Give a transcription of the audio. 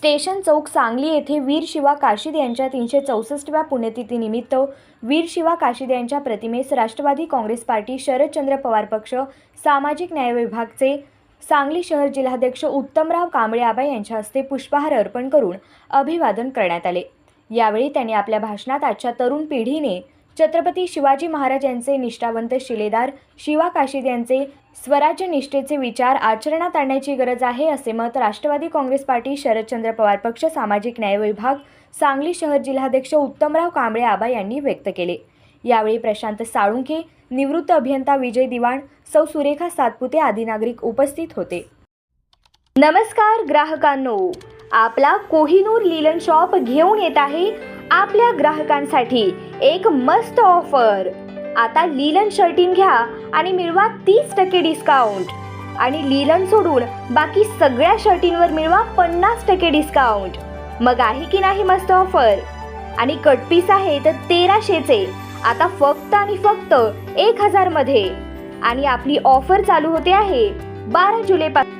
Station चौक सांगली येथे वीर शिवा काशीद यांच्या तीनशे चौसष्टव्या पुण्यतिथीनिमित्त वीर शिवा काशीद यांच्या प्रतिमेस राष्ट्रवादी काँग्रेस पार्टी शरदचंद्र पवार पक्ष सामाजिक न्याय विभागचे सांगली शहर जिल्हाध्यक्ष उत्तमराव कांबळे आबा यांच्या हस्ते पुष्पहार अर्पण करून अभिवादन करण्यात आले. यावेळी त्यांनी आपल्या भाषणात आजच्या तरुण पिढीने छत्रपती शिवाजी महाराज यांचे निष्ठावंत शिलेदार शिवा काशीद यांचे स्वराज्य निष्ठेचे विचार आचरणात आणण्याची गरज आहे असे मत राष्ट्रवादी काँग्रेस पार्टी शरदचंद्र पवार पक्ष सामाजिक न्याय विभाग सांगली शहर जिल्हाध्यक्ष उत्तमराव कांबळे आबा यांनी व्यक्त केले. यावेळी प्रशांत साळुंखे निवृत्त अभियंता विजय दिवाण सौ सुरेखा सातपुते आदी नागरिक उपस्थित होते. नमस्कार ग्राहकांनो! आपला कोहिनूर लिलन शॉप घेऊन येत आहे आपल्या ग्राहकांसाठी एक मस्त ऑफर. आता लिलन शर्टिंग घ्या आणि मिळवा तीस टक्के डिस्काउंट आणि लिलन सोडून बाकी सगळ्या शर्टींवर मिळवा पन्नास टक्के डिस्काउंट मग आहे की नाही मस्त ऑफर? आणि कटपीस आहे तर तेराशेचे आता फक्त आणि फक्त एक हजारमध्ये आणि आपली ऑफर चालू होते आहे बारा जुलैपासून